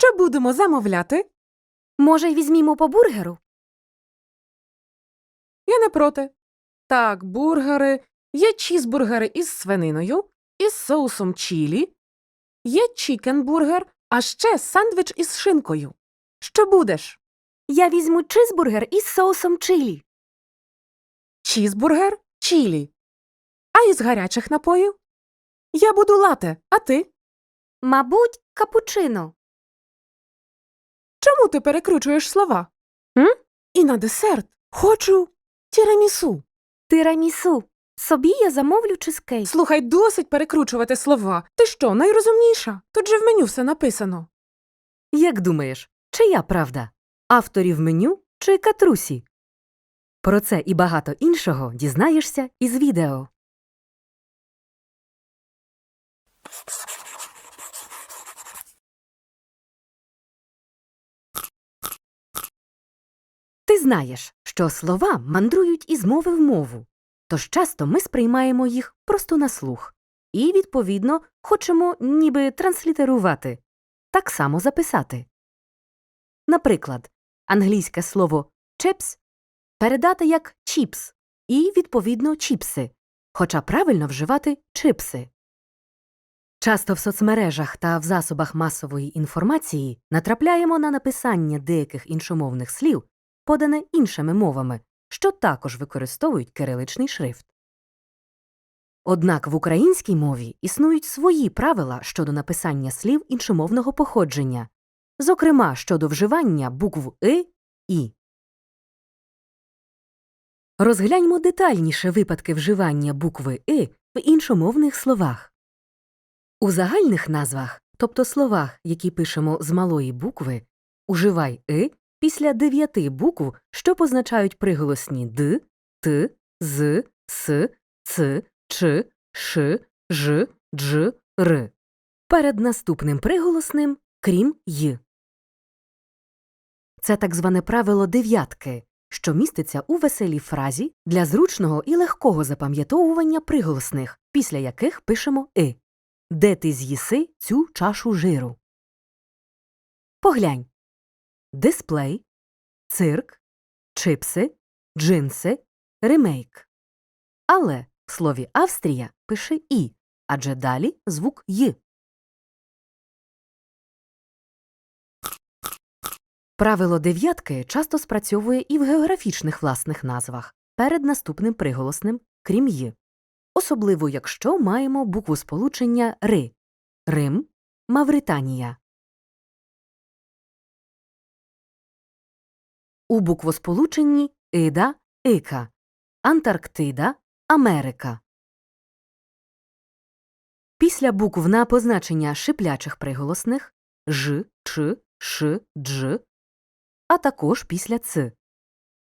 Що будемо замовляти? Може, візьмімо по бургеру? Я не проти. Так, бургери, є чізбургери із свининою, із соусом чілі, є чікенбургер, а ще сандвіч із шинкою. Що будеш? Я візьму чизбургер із соусом чилі. Чізбургер, чілі. А із гарячих напоїв? Я буду лате, а ти? Мабуть, капучино. Чому ти перекручуєш слова? М? І на десерт хочу тірамісу. Тирамісу. Собі я замовлю чизкейк. Слухай, досить перекручувати слова. Ти що, найрозумніша? Тут же в меню все написано. Як думаєш, чия правда? Авторів меню чи катрусі? Про це і багато іншого дізнаєшся із відео. Знаєш, що слова мандрують із мови в мову, тож часто ми сприймаємо їх просто на слух і, відповідно, хочемо ніби транслітерувати, так само записати. Наприклад, англійське слово «chips» передати як «чіпс» і, відповідно, «чіпси», хоча правильно вживати «чипси». Часто в соцмережах та в засобах масової інформації натрапляємо на написання деяких іншомовних слів, подане іншими мовами, що також використовують кириличний шрифт. Однак в українській мові існують свої правила щодо написання слів іншомовного походження, зокрема щодо вживання букв «и» «і». Розгляньмо детальніше випадки вживання букви «и» в іншомовних словах. У загальних назвах, тобто словах, які пишемо з малої букви, уживай «и» після дев'яти букв, що позначають приголосні д, т, з, с, ц, ч, ш, ж, дж, р. Перед наступним приголосним крім й. Це так зване правило дев'ятки, що міститься у веселій фразі для зручного і легкого запам'ятовування приголосних, після яких пишемо и. Де ти з'їси цю чашу жиру? Поглянь. Дисплей, цирк, чипси, джинси, ремейк. Але в слові Австрія пише і, адже далі звук й. Правило дев'ятки часто спрацьовує і в географічних власних назвах перед наступним приголосним крім й. Особливо якщо маємо букву сполучення ри Рим, Мавританія. У буквосполученні Іда, Ика, Антарктида, Америка. Після букв на позначення шиплячих приголосних ж, ч, ш, дж, а також після ц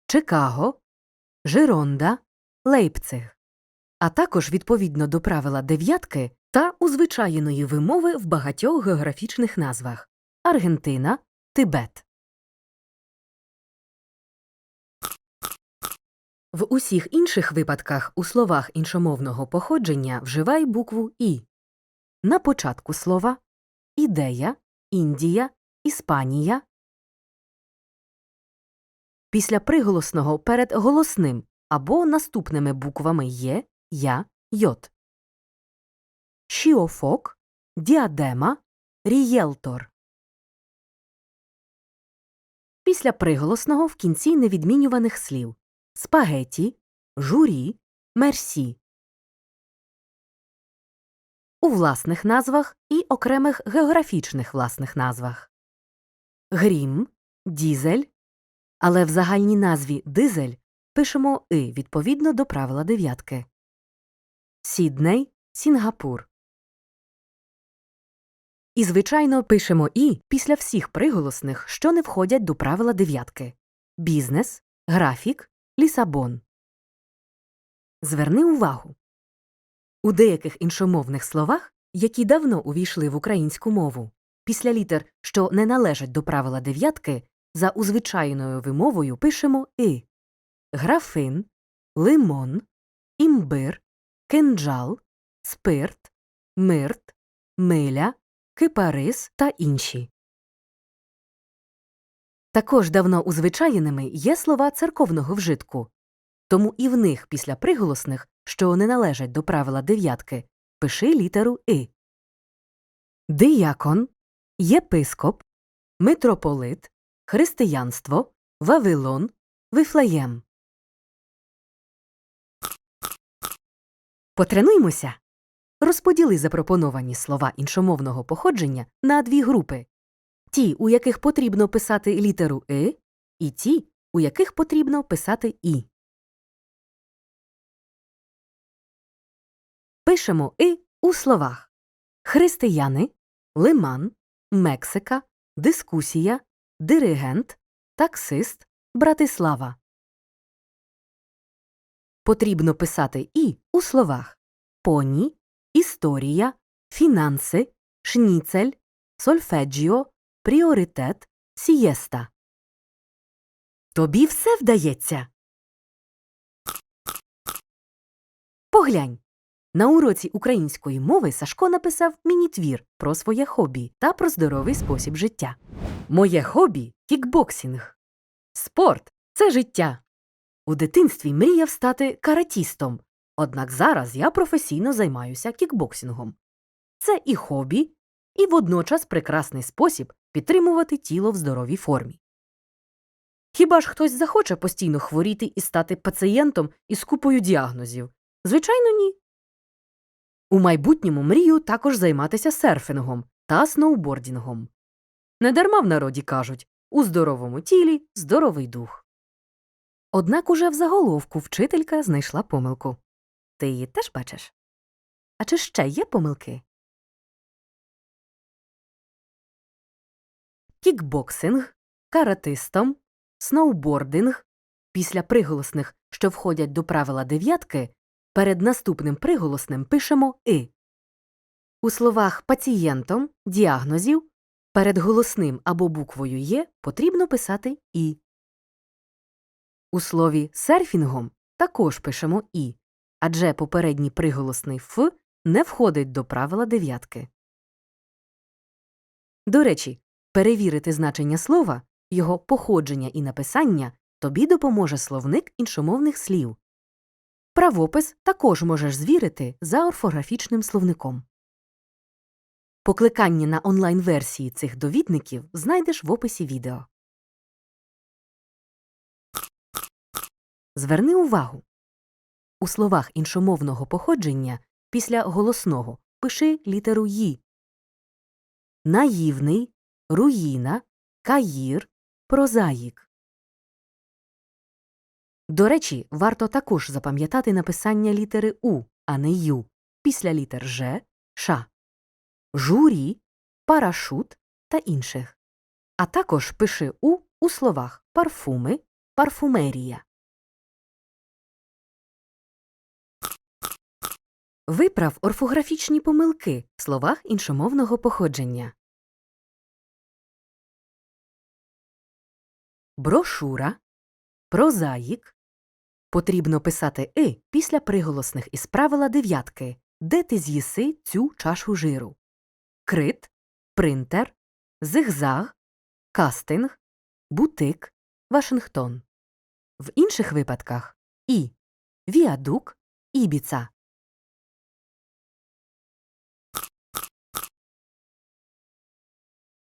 Чикаго, Жиронда, Лейпциг, а також відповідно до правила дев'ятки та узвичайної вимови в багатьох географічних назвах Аргентина, Тибет. В усіх інших випадках у словах іншомовного походження вживай букву І. На початку слова ідея, Індія, Іспанія. Після приголосного перед голосним або наступними буквами Є, Я, Йот. Шіофок, діадема, рієлтор. Після приголосного в кінці невідмінюваних слів спагеті, журі, мерсі. У власних назвах і окремих географічних власних назвах грім, дізель, але в загальній назві дизель пишемо и відповідно до правила дев'ятки. Сідней, Сінгапур. І, звичайно, пишемо і після всіх приголосних, що не входять до правила дев'ятки бізнес, графік, Лісабон. Зверни увагу. У деяких іншомовних словах, які давно увійшли в українську мову, після літер, що не належать до правила дев'ятки, за узвичайною вимовою пишемо и графин, лимон, імбир, кинджал, спирт, мирт, миля, кипарис та інші. Також давно узвичаєними є слова церковного вжитку, тому і в них після приголосних, що не належать до правила дев'ятки, пиши літеру И. Диякон, єпископ, митрополит, християнство, Вавилон, Вифлеєм. Потренуймося. Розподіли запропоновані слова іншомовного походження на дві групи ті, у яких потрібно писати літеру «и», і ті, у яких потрібно писати «і». Пишемо «и» у словах християни, лиман, Мексика, дискусія, диригент, таксист, Братислава. Потрібно писати «і» у словах поні, історія, фінанси, шніцель, сольфеджіо, пріоритет, сієста. Тобі все вдається. Поглянь. На уроці української мови Сашко написав міні-твір про своє хобі та про здоровий спосіб життя. Моє хобі кікбоксинг. Спорт це життя. У дитинстві мріяв стати каратістом, однак зараз я професійно займаюся кікбоксингом. Це і хобі, і водночас прекрасний спосіб підтримувати тіло в здоровій формі. Хіба ж хтось захоче постійно хворіти і стати пацієнтом із купою діагнозів? Звичайно, ні. У майбутньому мрію також займатися серфінгом та сноубордінгом. Недарма в народі кажуть у здоровому тілі здоровий дух. Однак уже в заголовку вчителька знайшла помилку. Ти її теж бачиш? А чи ще є помилки? Кікбоксинг, каратистом, сноубординг після приголосних, що входять до правила дев'ятки, перед наступним приголосним пишемо и. У словах пацієнтом, діагнозів перед голосним або буквою є потрібно писати і. У слові серфінгом також пишемо і, адже попередній приголосний ф не входить до правила дев'ятки. До речі, перевірити значення слова, його походження і написання тобі допоможе словник іншомовних слів. Правопис також можеш звірити за орфографічним словником. Покликання на онлайн-версії цих довідників знайдеш в описі відео. Зверни увагу. У словах іншомовного походження після голосного пиши літеру «ї». Наївний, руїна, каїр, прозаїк. До речі, варто також запам'ятати написання літери У, а не Ю, після літер Ж, Ш, журі, парашут та інших. А також пиши У у словах парфуми, парфумерія. Виправ орфографічні помилки в словах іншомовного походження. Брошура, прозаїк. Потрібно писати «и» після приголосних із правила дев'ятки, де ти з'їси цю чашу жиру. Крит, принтер, зигзаг, кастинг, бутик, Вашингтон. В інших випадках і віадук, ібіца.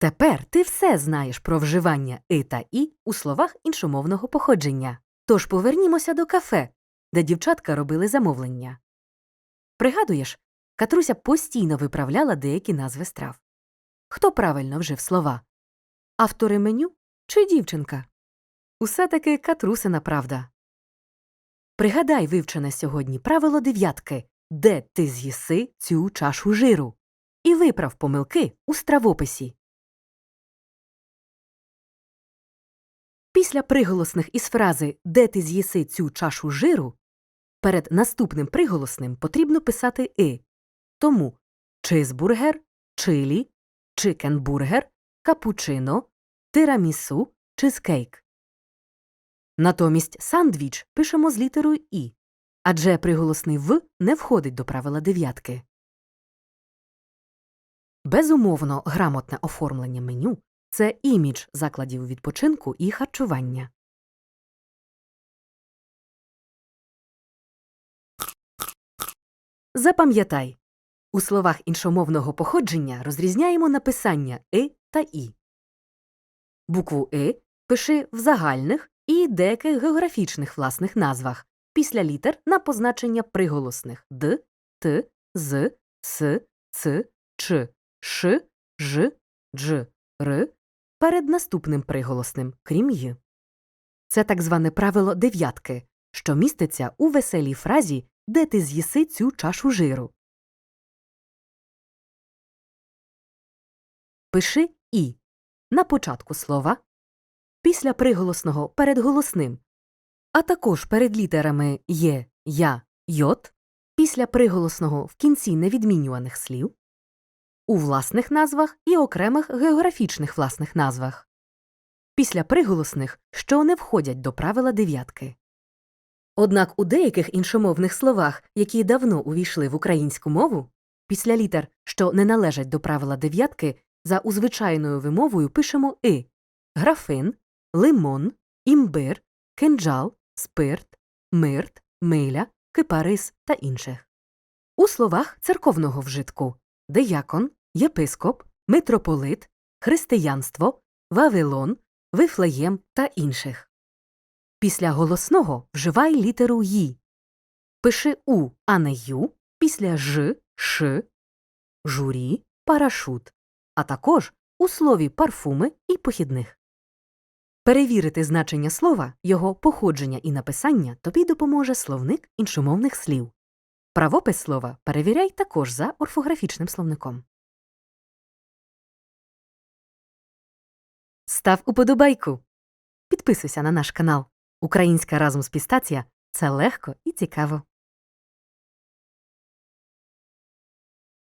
Тепер ти все знаєш про вживання и та і у словах іншомовного походження. Тож повернімося до кафе, де дівчатка робили замовлення. Пригадуєш, Катруся постійно виправляла деякі назви страв. Хто правильно вжив слова? Автори меню чи дівчинка? Усе таки Катрусина правда. Пригадай вивчене сьогодні правило дев'ятки, де ти з'їси цю чашу жиру, і виправ помилки у стравописі. Після приголосних із фрази Де ти з'їси цю чашу жиру перед наступним приголосним потрібно писати и. Тому чизбургер, чилі, чикенбургер, капучино, тирамісу, чизкейк. Натомість сандвіч пишемо з літерою І, адже приголосний В не входить до правила дев'ятки. Безумовно, грамотне оформлення меню це імідж закладів відпочинку і харчування. Запам'ятай, у словах іншомовного походження розрізняємо написання «и» та «і». Букву «и» пиши в загальних і деяких географічних власних назвах після літер на позначення приголосних «д», «т», «з», «с», «ц», «ч», «ш», «ж», «дж», «р» перед наступним приголосним, крім «й». Це так зване правило дев'ятки, що міститься у веселій фразі «де ти з'їси цю чашу жиру». Пиши «і» на початку слова, після приголосного перед голосним, а також перед літерами «є», «я», «йот», після приголосного в кінці невідмінюваних слів, у власних назвах і окремих географічних власних назвах, після приголосних, що не входять до правила дев'ятки. Однак у деяких іншомовних словах, які давно увійшли в українську мову, після літер, що не належать до правила дев'ятки, за узвичайною вимовою пишемо «и» – графин, лимон, імбир, кинджал, спирт, мирт, миля, кипарис та інших. У словах церковного вжитку диякон, єпископ, митрополит, християнство, Вавилон, Вифлеєм та інших. Після голосного вживай літеру «ї». Пиши «у», а не «ю», після «ж», «ш», журі, парашут, а також у слові парфуми і похідних. Перевірити значення слова, його походження і написання тобі допоможе словник іншомовних слів. Правопис слова перевіряй також за орфографічним словником. Став уподобайку. Підписуйся на наш канал. Українська разом з пістація це легко і цікаво.